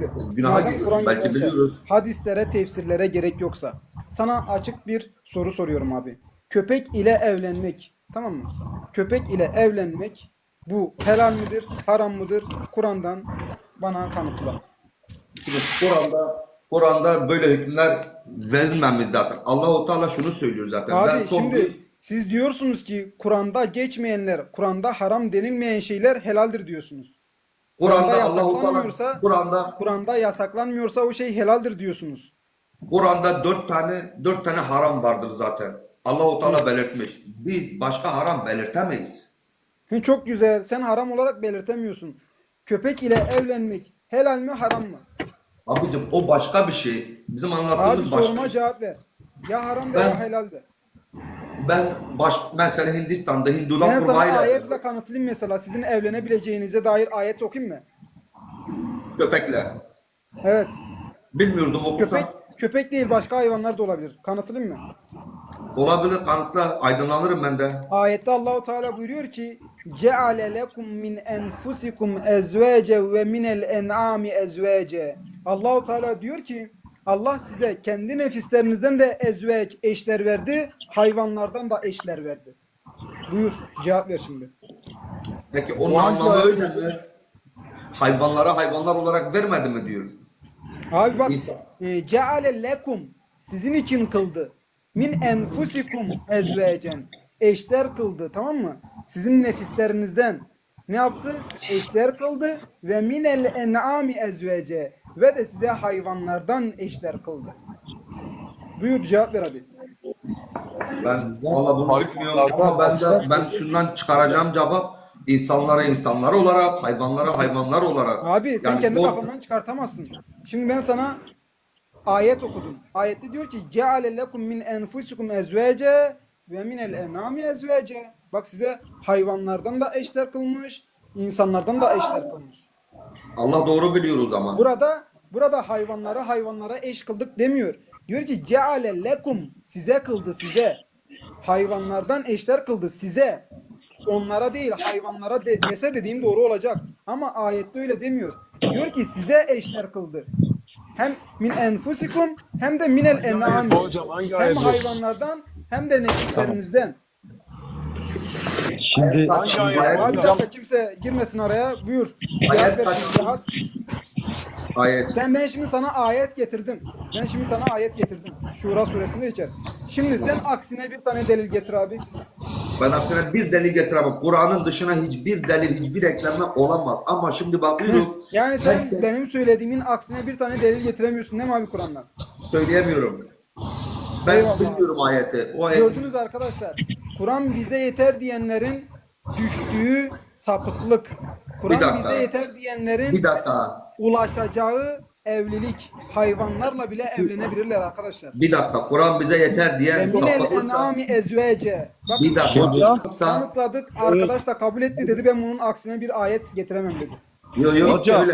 Şimdi Günaha madem Kur'an belki biliyoruz. Hadislere, tefsirlere gerek yoksa sana açık bir soru soruyorum abi. Köpek ile evlenmek tamam mı? Köpek ile evlenmek bu helal midir, haram mıdır? Kur'an'dan bana kanıtla. Şimdi Kur'an'da Kur'an'da böyle hükümler verilmemiş zaten. Allahu Teala şunu söylüyor zaten. ben Abi son şimdi bir siz diyorsunuz ki Kur'an'da geçmeyenler, Kur'an'da haram denilmeyen şeyler helaldir diyorsunuz. Kur'an'da Allahu Teala Kur'an'da Kur'an'da yasaklanmıyorsa o şey helaldir diyorsunuz. Kur'an'da dört tane dört tane haram vardır zaten. Allahu Teala belirtmiş. Biz başka haram belirtemeyiz. Hı, Çok güzel. Sen haram olarak belirtemiyorsun. Köpek ile evlenmek helal mi haram mı? Abicim o başka bir şey. Bizim Abi anlattığımız başka. soruma cevap ver. Ya haram Ben- ya helal de. Ben baş mesela Hindistan'da Hindular Ben sana kurbayla ayetle kanıtlayayım mesela. Sizin evlenebileceğinize dair ayet okuyayım mı? köpekle. Evet. Bilmiyordum. Köpek köpek değil başka hayvanlar da olabilir. Kanıtlayayım mı? Olabilir kanıtla aydınlanırım ben de. Ayette Allahu Teala buyuruyor ki ceale lekum min enfusikum ezvace ve minel en'ami ezvace. Allahu Teala diyor ki Allah size kendi nefislerinizden de ezveç eşler verdi, hayvanlardan da eşler verdi. Buyur, cevap ver şimdi. Peki onun Bu anlamı hangi öyle mi? Hayvanlara hayvanlar olarak vermedi mi diyor. Abi bak, e, ceale lekum sizin için kıldı. Min enfusikum ezvecen. Eşler kıldı, tamam mı? Sizin nefislerinizden ne yaptı? Eşler kıldı ve minel en'ami ezvece ve de size hayvanlardan eşler kıldı. Buyur cevap ver abi. Ben valla bunu bilmiyorum ama ben de ben şundan çıkaracağım cevap insanlara insanlar olarak, hayvanlara hayvanlar olarak. Abi sen Yani kendi dost- kafandan çıkartamazsın. Şimdi ben sana ayet okudum. Ayette diyor ki ceale lekum min enfusikum ezvece ve minel enami ezvece. Bak size hayvanlardan da eşler kılmış, insanlardan da eşler kılmış. Allah doğru biliyor o zaman. Burada burada hayvanlara hayvanlara eş kıldık demiyor. Diyor ki ceale lekum size kıldı size. Hayvanlardan eşler kıldı size. Onlara değil hayvanlara de, dese dediğim doğru olacak. Ama ayette öyle demiyor. Diyor ki size eşler kıldı. Hem min enfusikum hem de minel hangi Hem hayvanlardan hem de nefislerinizden. Şimdi şimdi kimse girmesin araya. Buyur. Ayet Cevap ver kaç? şimdi, rahat. Ayet. Sen ben şimdi sana ayet getirdim. Ben şimdi sana ayet getirdim. Şura suresinde geçer. Şimdi sen aksine bir tane delil getir abi. Ben aksine bir delil getiremem. Kur'an'ın dışına hiçbir delil, hiçbir eklenme olamaz. Ama şimdi bakıyorum Yani sen Herkes- benim söylediğimin aksine bir tane delil getiremiyorsun değil mi abi Kur'an'dan? söyleyemiyorum. Ben Eyvallah. bilmiyorum ayeti. O ayet Gördünüz arkadaşlar. Kur'an bize yeter diyenlerin düştüğü sapıklık. Kur'an bize yeter diyenlerin bir dakika. ulaşacağı evlilik. Hayvanlarla bile evlenebilirler arkadaşlar. Bir dakika. Kur'an bize yeter diyen. Bak bir dakika. Kanıtladık. Arkadaş da kabul etti dedi. Ben bunun aksine bir ayet getiremem dedi. yok yok öyle.